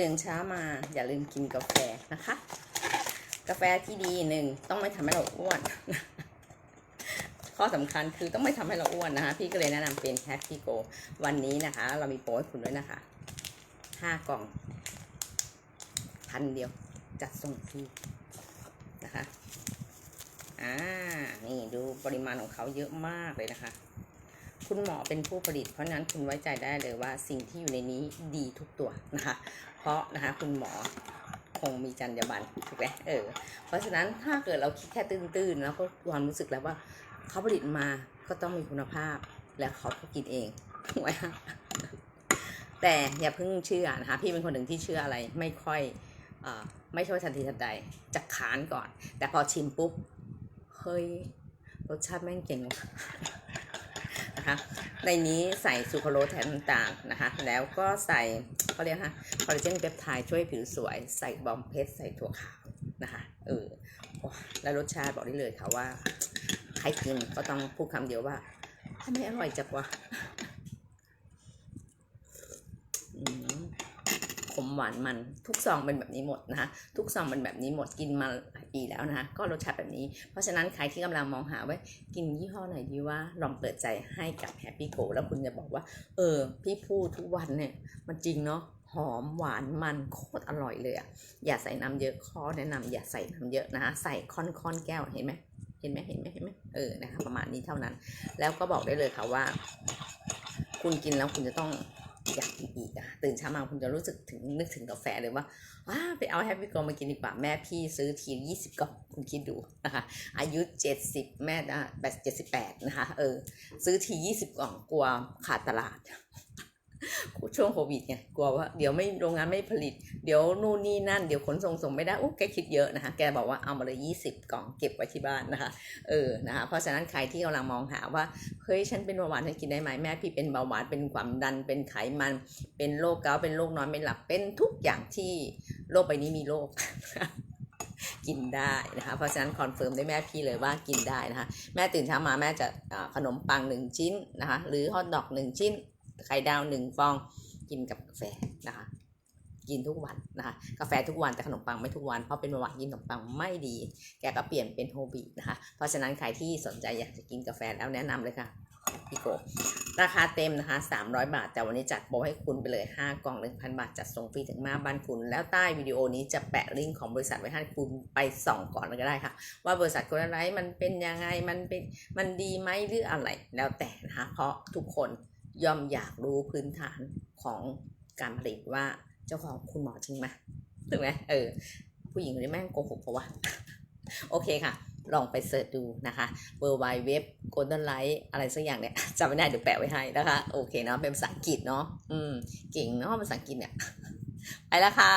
ตื่นเช้ามาอย่าลืมกินกาแฟนะคะ กาแฟที่ดีหนึ่งต้องไม่ทำให้เราอ้วน ข้อสำคัญคือต้องไม่ทำให้เราอ้วนนะคะ พี่ก็เลยแนะนำเป็นแคปปี้โกวันนี้นะคะ เรามีโปรให้คุณด้วยนะคะห้ากล่องพันเดียวจัดส่งฟรีนะคะ อ่า นี่ดูปริมาณของเขาเยอะมากเลยนะคะ คุณหมอเป็นผู้ผลิต เพราะนั้นคุณไว้ใจได้เลยว่าสิ่งที่อยู่ในนี้ดีทุกตัวนะคะ เพราะนะคะคุณหมอคงมีจรรยาบรรณถูกไหมเออ เพราะฉะนั้นถ้าเกิดเราคิดแค่ตื้นๆ แล้วก็ความรู้สึกแล้วว่าเขาผลิตมาก็ต้องมีคุณภาพ และเขาก็กินเองถูกไหมแต่อย่าเพิ่งเชื่อนะคะพี่เป็นคนหนึ่งที่เชื่ออะไรไม่ค่อยอไม่ใช่ว่าทันทีทันใดจะขานก่อน แต่พอชิมปุ๊บเฮ้ยรสชาติแม่งเก่งว่ะ ในนี้ใส่ซูโครโรสแทนน้ำตาลนะคะ แล้วก็ใส่เขาเรียกฮะคอลลาเจนเปปไทด์ช่วยผิวสวย ใส่บอมเพชรใส่ถั่วขาวนะคะเออแล้วรสชาติบอกได้เลยค่ะว่า ใครกินก็ต้องพูดคำเดียวว่าทำไมอร่อยจังวะอืมขม หวานมันทุกซองเป็นแบบนี้หมดนะคะทุกซองเป็นแบบนี้หมดกินมาหลายปีแล้วนะคะก็รสชาติแบบนี้ เพราะฉะนั้นใครที่กำลังมองหาว่ากินยี่ห้อไหนดีว่าลองเปิดใจให้กับแฮปปี้โกแล้วคุณจะบอกว่า เออ พี่พูดทุกวันเนี่ย มันจริงเนาะหอมหวานมันโคตรอร่อยเลยอะอย่าใส่น้ำเยอะข้อแนะนำอย่าใส่น้ำเยอะนะคะใส่ค่อนค่อนๆแก้วเห็นไหมเห็นไหมเห็นไหมเห็นไหมเออนะคะประมาณนี้เท่านั้น แล้วก็บอกได้เลยค่ะว่า คุณกินแล้วคุณจะต้อง อยากกินอีกอะตื่นเช้ามาคุณจะรู้สึกถึงนึกถึงกาแฟเลยว่าว้าไปเอาแฮปปี้โกมากินดีกว่าแม่พี่ซื้อทียี่สิบกล่องคุณคิดดูนะคะอายุเจ็ดสิบแม่แปดเจ็ดสิบแปดนะคะเออซื้อทียี่สิบกล่องกลัวขาดตลาด ช่วงโควิดไงกลัวว่าเดี๋ยวไม่โรงงานไม่ผลิต เดี๋ยวนู่นนี่นั่นเดี๋ยวขนส่งส่งไม่ได้โอ้แกคิดเยอะนะคะ แกบอกว่าเอามาเลยยี่สิบกล่องเก็บไว้ที่บ้านนะคะ เออนะคะเพราะฉะนั้นใครที่กำลังมองหาว่าเฮ้ยฉันเป็นเบาหวานฉันกินได้ไหมแม่พี่เป็นเบาหวานเป็นความดันเป็นไขมัน เป็นโรคเกาต์เป็นโรคนอนไม่หลับเป็นทุกอย่างที่โลกใบนี้มีโรคกินได้นะคะเพราะฉะนั้นคอนเฟิร์มได้แม่พี่เลยว่ากินได้นะคะ แม่ตื่นเช้ามาแม่จะขนมปังหนึ่งชิ้นนะคะ หรือฮอทดอกหนึ่งชิ้น ไข่ดาวหนึ่งฟองกินกับกาแฟนะคะกินทุกวันนะคะกาแฟทุกวันแต่ขนมปังไม่ทุกวันเพราะเป็นเบาหวานกินขนมปังไม่ดี แกก็เปลี่ยนเป็นโฮบีนะคะเพราะฉะนั้นใครที่สนใจอยากจะกินกาแฟแล้วแนะนำเลยค่ะพี่โกราคาเต็มนะคะ 300 บาท แต่วันนี้จัดโปรให้คุณไปเลย 5 กล่อง 1,000 บาท จัดส่งฟรีถึงหน้าบ้านคุณ แล้วใต้วิดีโอนี้จะแปะลิงก์ของบริษัทไว้ให้คุณไปส่องก่อนก็ได้ค่ะ ว่าบริษัทโกลไลท์มันเป็นยังไงมันเป็นมันดีไหมหรืออะไรแล้วแต่นะคะเพราะทุกคน ย่อมอยากรู้พื้นฐานของการผลิตว่าเจ้าของคุณหมอจริงไหมถูกไหมเออ ผู้หญิงคนนี้แม่งโกหกเพราะว่า โอเคค่ะ ลองไปเสิร์ชดูนะคะ w w w golden light อะไรสักอย่างเนี่ยจำไม่ได้เดี๋ยวแปะไว้ให้นะคะ โอเคเนาะเป็นภาษาอังกฤษเนาะอืมเก่งเนาะภาษาอังกฤษเนี่ย ไปแล้วค่ะ